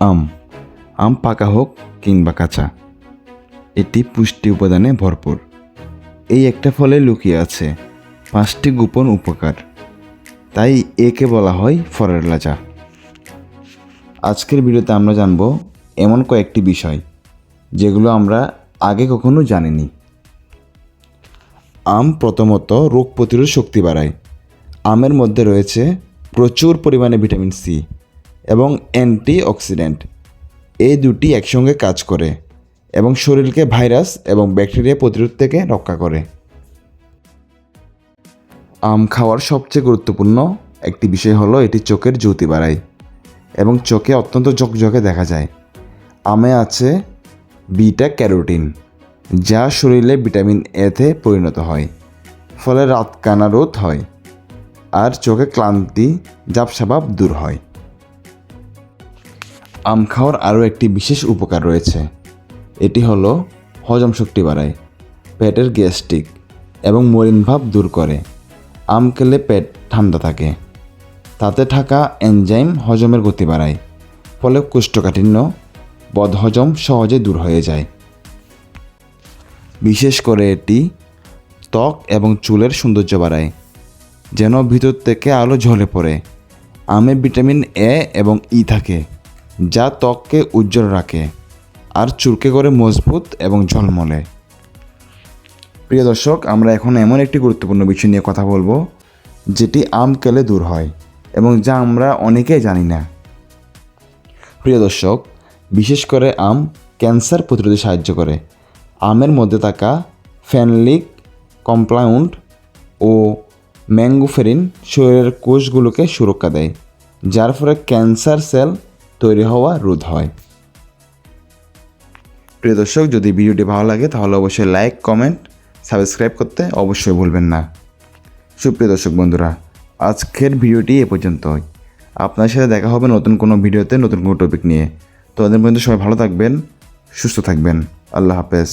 আম আম পাকা হোক কিংবা কাঁচা। এটি পুষ্টি উপাদানে ভরপুর। এই একটা ফলে লুকিয়ে আছে, পাঁচটি গোপন উপকার। তাই একে বলা হয় ফরের লাজা আজকের ভিডিওতে আমরা জানব এমন কয়েকটি বিষয়, যেগুলো আমরা আগে কখনো জানিনি। আম প্রথমত রোগ প্রতিরোধ শক্তি বাড়ায়। আমের মধ্যে রয়েছে প্রচুর পরিমাণে ভিটামিন সি। এবং অ্যান্টি অক্সিডেন্ট এই দুটি একসঙ্গে কাজ করে এবং শরীরকে ভাইরাস এবং ব্যাকটেরিয়া প্রতিরোধ থেকে রক্ষা করে। আম খাওয়ার সবচেয়ে গুরুত্বপূর্ণ একটি বিষয় হলো এটি চোখের জ্যোতি বাড়ায় এবং চোখে অত্যন্ত ঝকঝকে দেখা যায়। আমে আছে বিটা ক্যারোটিন যা শরীরে ভিটামিন এতে পরিণত হয়, ফলে রাত কানা রোধ হয়, আর চোখে ক্লান্তি জাপসাবাব দূর হয়। আম খাওয়ার আরও একটি বিশেষ উপকার রয়েছে। এটি হলো হজম শক্তি বাড়ায়, পেটের গ্যাস্ট্রিক এবং মলিন ভাব দূর করে। আম খেলে পেট ঠান্ডা থাকে। তাতে থাকা এনজাইম হজমের গতি বাড়ায়, ফলে কোষ্ঠকাঠিন্য, বদহজম সহজে দূর হয়ে যায়। বিশেষ করে এটি ত্বক এবং চুলের সৌন্দর্য বাড়ায়, যেন ভিতর থেকে আলো ঝলে পড়ে। আমে ভিটামিন এ এবং ই থাকে। যা ত্বককে উজ্জ্বল রাখে আর চুলকে করে মজবুত এবং ঝলমলে। প্রিয় দর্শক, আমরা এখন এমন একটি গুরুত্বপূর্ণ বিষয় নিয়ে কথা বলব, যেটি আম কেলে দূর হয় এবং যা আমরা অনেকেই জানি না। প্রিয় দর্শক, বিশেষ করে আম ক্যান্সার প্রতিরোধে সাহায্য করে। আমের মধ্যে থাকা ফ্যানলিক কমপ্লাউন্ড ও ম্যাঙ্গোফেরিন শরীরের কোষগুলোকে সুরক্ষা দেয়, যার ফলে ক্যান্সার সেল তৈরি হওয়া রোধ হয়। প্রিয় দর্শক, যদি ভিডিওটি ভালো লাগে, তাহলে অবশ্যই লাইক, কমেন্ট, সাবস্ক্রাইব করতে অবশ্যই ভুলবেন না। সুপ্রিয় দর্শক বন্ধুরা, আজকের ভিডিওটি এ পর্যন্ত আপনার সাথে দেখা হবে নতুন কোনো ভিডিওতে নতুন কোনো টপিক নিয়ে। তো পর্যন্ত সবাই ভালো থাকবেন, সুস্থ থাকবেন। আল্লাহ হাফেজ।